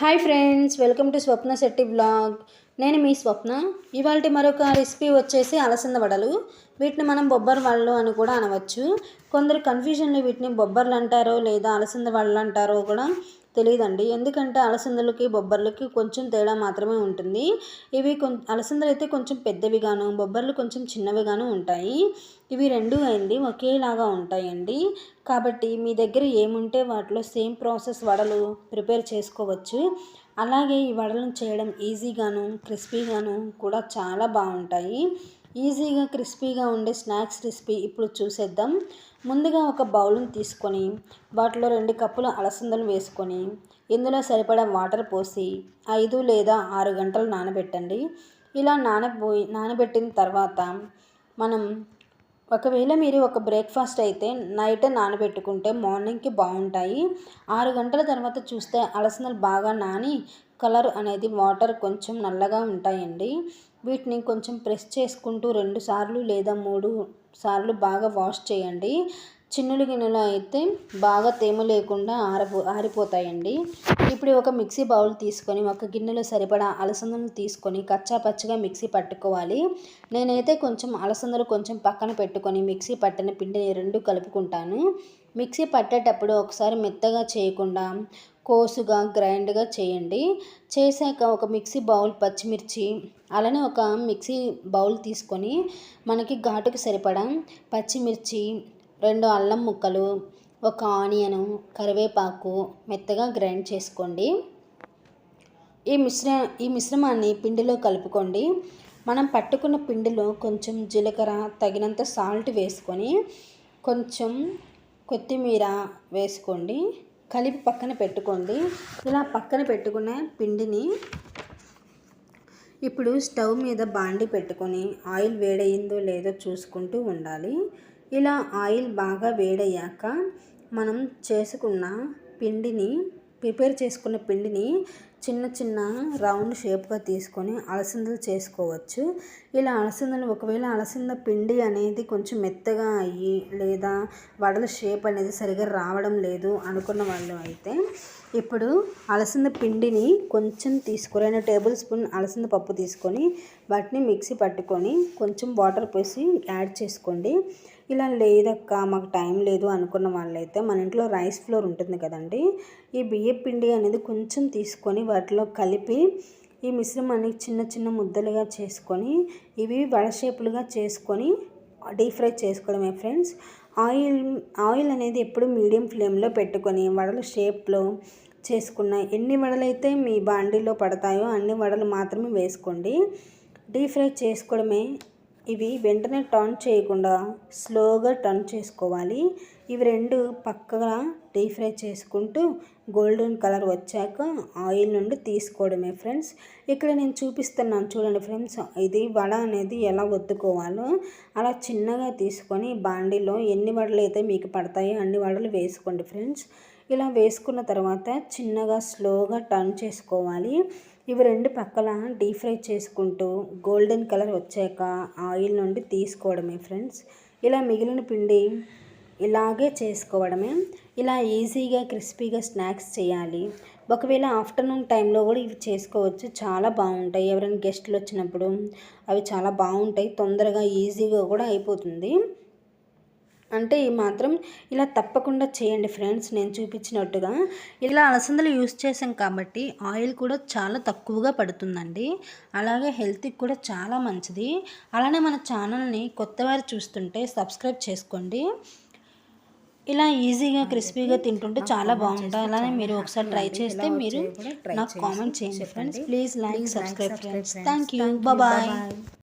Hi friends welcome to Swapna Shetty blog. నేను మీ స్వప్న. ఇవాళ మరొక రెసిపీ వచ్చేసి అలసంద వడలు. వీటిని మనం బొబ్బర్ వడలు అని కూడా అనవచ్చు. కొందరు కన్ఫ్యూజన్లో వీటిని బొబ్బర్లు అంటారో లేదా అలసంద వడలు అంటారో కూడా తెలియదండి ఎందుకంటే అలసందలకి బొబ్బర్లకి కొంచెం తేడా మాత్రమే ఉంటుంది. ఇవి కొంచెం అలసందలు అయితే కొంచెం పెద్దవిగాను బొబ్బర్లు కొంచెం చిన్నవిగాను ఉంటాయి. ఇవి రెండు అయింది ఒకేలాగా ఉంటాయండి. కాబట్టి మీ దగ్గర ఏముంటే వాటిలో సేమ్ ప్రాసెస్ వడలు ప్రిపేర్ చేసుకోవచ్చు. అలాగే ఈ వడలను చేయడం ఈజీగాను క్రిస్పీగాను కూడా చాలా బాగుంటాయి. ఈజీగా క్రిస్పీగా ఉండే స్నాక్స్ రెసిపీ ఇప్పుడు చూసేద్దాం. ముందుగా ఒక బౌల్ని తీసుకొని వాటిలో రెండు కప్పులు అలసందలు వేసుకొని ఇందులో సరిపడా వాటర్ పోసి ఐదు లేదా ఆరు గంటలు నానబెట్టండి. ఇలా నానబోయి నానబెట్టిన తర్వాత మనం ఒకవేళ మీరు ఒక బ్రేక్ఫాస్ట్ అయితే నైట్ నానబెట్టుకుంటే మార్నింగ్కి బాగుంటాయి. ఆరు గంటల తర్వాత చూస్తే అలసందలు బాగా నాని కలర్ అనేది వాటర్ కొంచెం నల్లగా ఉంటాయండి. వీటిని కొంచెం ప్రెస్ చేసుకుంటూ రెండు సార్లు లేదా మూడు సార్లు బాగా వాష్ చేయండి. చిన్నులు గిన్నెలో అయితే బాగా తేమ లేకుండా ఆరిపో ఆరిపోతాయండి. ఇప్పుడు ఒక మిక్సీ బౌల్ తీసుకొని ఒక గిన్నెలో సరిపడా అలసందలు తీసుకొని కచ్చా పచ్చిగా మిక్సీ పట్టుకోవాలి. నేనైతే కొంచెం అలసందలు కొంచెం పక్కన పెట్టుకొని మిక్సీ పట్టిన పిండిని రెండు కలుపుకుంటాను. మిక్సీ పట్టేటప్పుడు ఒకసారి మెత్తగా చేయకుండా కోసుగా గ్రైండ్గా చేయండి. చేశాక ఒక మిక్సీ బౌల్ పచ్చిమిర్చి అలానే ఒక మిక్సీ బౌల్ తీసుకొని మనకి ఘాటుకు సరిపడా పచ్చిమిర్చి రెండు అల్లం ముక్కలు ఒక ఆనియను కరివేపాకు మెత్తగా గ్రైండ్ చేసుకోండి. ఈ మిశ్ర ఈ మిశ్రమాన్ని పిండిలో కలుపుకోండి. మనం పట్టుకున్న పిండిలో కొంచెం జీలకర్ర తగినంత సాల్ట్ వేసుకొని కొంచెం కొత్తిమీర వేసుకోండి. కలిపి పక్కన పెట్టుకోండి. ఇలా పక్కన పెట్టుకున్న పిండిని ఇప్పుడు స్టవ్ మీద బాండి పెట్టుకొని ఆయిల్ వేడయిందో లేదో చూసుకుంటూ ఉండాలి. ఇలా ఆయిల్ బాగా వేడయ్యాక మనం చేసుకున్న పిండిని ప్రిపేర్ చేసుకున్న పిండిని చిన్న చిన్న రౌండ్ షేప్గా తీసుకొని అలసందలు చేసుకోవచ్చు. ఇలా అలసందలు ఒకవేళ అలసంద పిండి అనేది కొంచెం మెత్తగా అయ్యి లేదా వడల షేప్ అనేది సరిగా రావడం లేదు అనుకున్న వాళ్ళు అయితే ఇప్పుడు అలసంద పిండిని కొంచెం తీసుకుని టేబుల్ స్పూన్ అలసంద పప్పు తీసుకొని వాటిని మిక్సీ పట్టుకొని కొంచెం వాటర్ పోసి యాడ్ చేసుకోండి. ఇలా లేదక్క మాకు టైం లేదు అనుకున్న వాళ్ళైతే మన ఇంట్లో రైస్ ఫ్లోర్ ఉంటుంది కదండి ఈ బియ్య పిండి అనేది కొంచెం తీసుకొని వాటిలో కలిపి ఈ మిశ్రమాన్ని చిన్న చిన్న ముద్దలుగా చేసుకొని ఇవి వడ షేపులుగా చేసుకొని డీప్ ఫ్రై చేసుకోవడమే ఫ్రెండ్స్. ఆయిల్ ఆయిల్ అనేది ఎప్పుడు మీడియం ఫ్లేమ్లో పెట్టుకొని వడల షేప్లో చేసుకున్న ఎన్ని వడలైతే మీ బాండీలో పడతాయో అన్ని వడలు మాత్రమే వేసుకోండి. డీప్ ఫ్రై చేసుకోవడమే ఇవి వెంటనే టర్న్ చేయకుండా స్లోగా టర్న్ చేసుకోవాలి. ఇవి రెండు పక్కగా డీప్ ఫ్రై చేసుకుంటూ గోల్డెన్ కలర్ వచ్చాక ఆయిల్ నుండి తీసుకోవడమే ఫ్రెండ్స్ ఇక్కడ నేను చూపిస్తున్నాను చూడండి ఫ్రెండ్స్ ఇది వడ అనేది ఎలా ఒత్తుకోవాలో. అలా చిన్నగా తీసుకొని బాండీలో ఎన్ని వడలు అయితే మీకు పడతాయో అన్ని వడలు వేసుకోండి ఫ్రెండ్స్ ఇలా వేసుకున్న తర్వాత చిన్నగా స్లోగా టర్న్ చేసుకోవాలి. ఇవి రెండు పక్కల డీప్ ఫ్రై చేసుకుంటూ గోల్డెన్ కలర్ వచ్చాక ఆయిల్ నుండి తీసుకోవడమే ఫ్రెండ్స్. ఇలా మిగిలిన పిండి ఇలాగే చేసుకోవడమే. ఇలా ఈజీగా క్రిస్పీగా స్నాక్స్ చేయాలి. ఒకవేళ ఆఫ్టర్నూన్ టైంలో కూడా ఇవి చేసుకోవచ్చు. చాలా బాగుంటాయి. ఎవరైనా గెస్ట్లు వచ్చినప్పుడు అవి చాలా బాగుంటాయి. తొందరగా ఈజీగా కూడా అయిపోతుంది. అంటే ఈ మాత్రం ఇలా తప్పకుండా చేయండి ఫ్రెండ్స్ నేను చూపించినట్టుగా. ఇలా అలసందలు యూస్ చేసాం కాబట్టి ఆయిల్ కూడా చాలా తక్కువగా పడుతుందండి. అలాగే హెల్త్కి కూడా చాలా మంచిది. అలానే మన ఛానల్ని కొత్తవారు చూస్తుంటే సబ్స్క్రైబ్ చేసుకోండి. ఇలా ఈజీగా క్రిస్పీగా తింటుంటే చాలా బాగుంటుంది. అలానే మీరు ఒకసారి ట్రై చేస్తే మీరు నాకు కామెంట్ చేయండి friends. Please like subscribe friends. Thank you bye